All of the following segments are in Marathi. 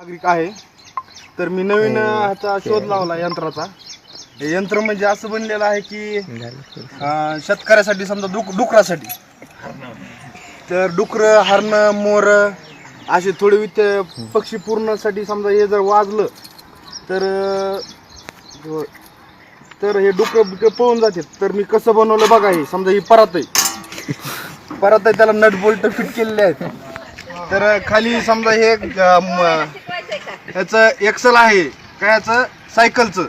नागरिक आहे. तर मी नवीन ह्याचा शोध लावला यंत्राचा. हे यंत्र म्हणजे असं बनलेलं आहे की अं, शेतकऱ्यासाठी समजा डुक डुकरासाठी. तर डुकर हरणं मोर असे थोडे वित पक्षी पूर्णसाठी समजा हे जर वाजलं तर अं, तर हे डुकर बिकर पळून जाते. तर मी कसं बनवलं बघा हे. समजा ही परत आहे परत आहे त्याला नट बोल्ट फिट केलेले आहेत. तर खाली समजा हे अं, म- याचं एक्सल आहे. काय याचं? सायकलचं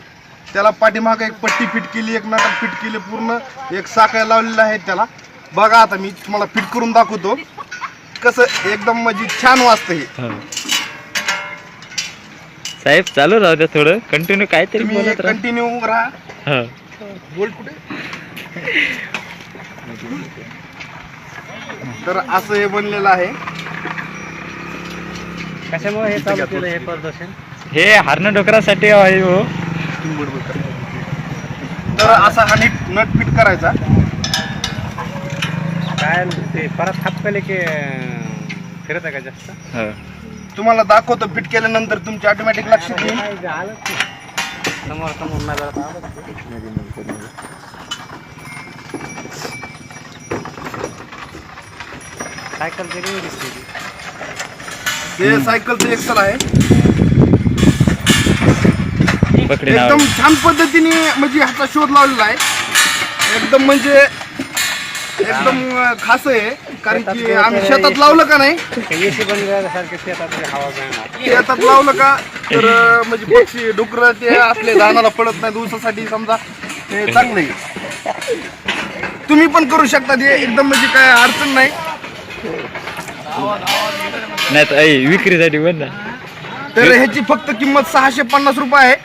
त्याला पाठीमागं एक पट्टी फिट केली एक नट फिट केली पूर्ण. एक साखळ्या लावलेल्या आहेत त्याला. बघा आता मी तुम्हाला फिट करून दाखवतो. कसं एकदम म्हणजे छान वाजतं हे. हो. साहेब चालू राहू द्या थोडं. कंटिन्यू काहीतरी तुम्ही बोलत राहा. कंटिन्यू राहा. हो. बोल कुठे? तर असं हे बनलेलं आहे. कशामुळे हे चालू केलं हे प्रदर्शन हे हरण डोकरासाठी आहे हो तर असा हा नीट नट फिट करायचा काय ते परत हात पहिले की फिरत आहे का जास्त हो. तुम्हाला दाखवतो फिट केल्यानंतर तुमच्या ऑटोमॅटिक लक्षात येईल नाही. समोर समोर आलंच नाही. सायकल वेगळी दिसते. हे सायकलचं एक्सल आहे. पकडी एकदम छान पद्धतीने म्हणजे ह्याचा शोध लावलेला आहे. एकदम म्हणजे एकदम अं, खास आहे. कारण की आम्ही शेतात लावलं का नाही? ते शेतात ते हवा मिळणार. शेतात लावलं का तर अं, म्हणजे पक्षी डुकर ते असले रानाला पडत नाही दिवसासाठी समजा. हे चांगलं आहे. तुम्ही पण करू शकता. ते एकदम म्हणजे काय अडचण नाही. नाही तर ऐ, विक्रीसाठी बंद तर ह्याची फक्त किंमत सहाशे पन्नास रुपये आहे.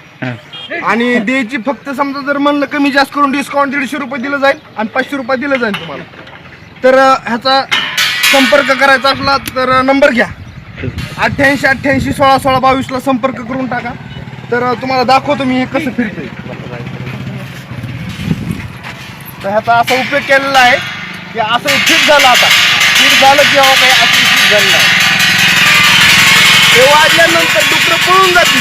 आणि द्यायची फक्त समजा जर म्हणलं कमी जास्त करून डिस्काउंट दीडशे रुपये दिलं जाईल आणि पाचशे रुपये दिलं जाईल तुम्हाला. तर अं, ह्याचा संपर्क करायचा असला तर नंबर घ्या. अठ्ठ्याऐंशी अठ्ठ्याऐंशी सोळा सोळा बावीसला संपर्क करून टाका. तर अं, तुम्हाला दाखवतो मी हे कसं फिरतोय. तर ह्याचा असा उपयोग केलेला आहे की असं फिट झालं आता. फिट झालं की हवा काही फिट ते वाढल्यानंतर डुकरं पळून जातील.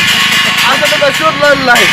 असं त्याचा शोध लागला आहे.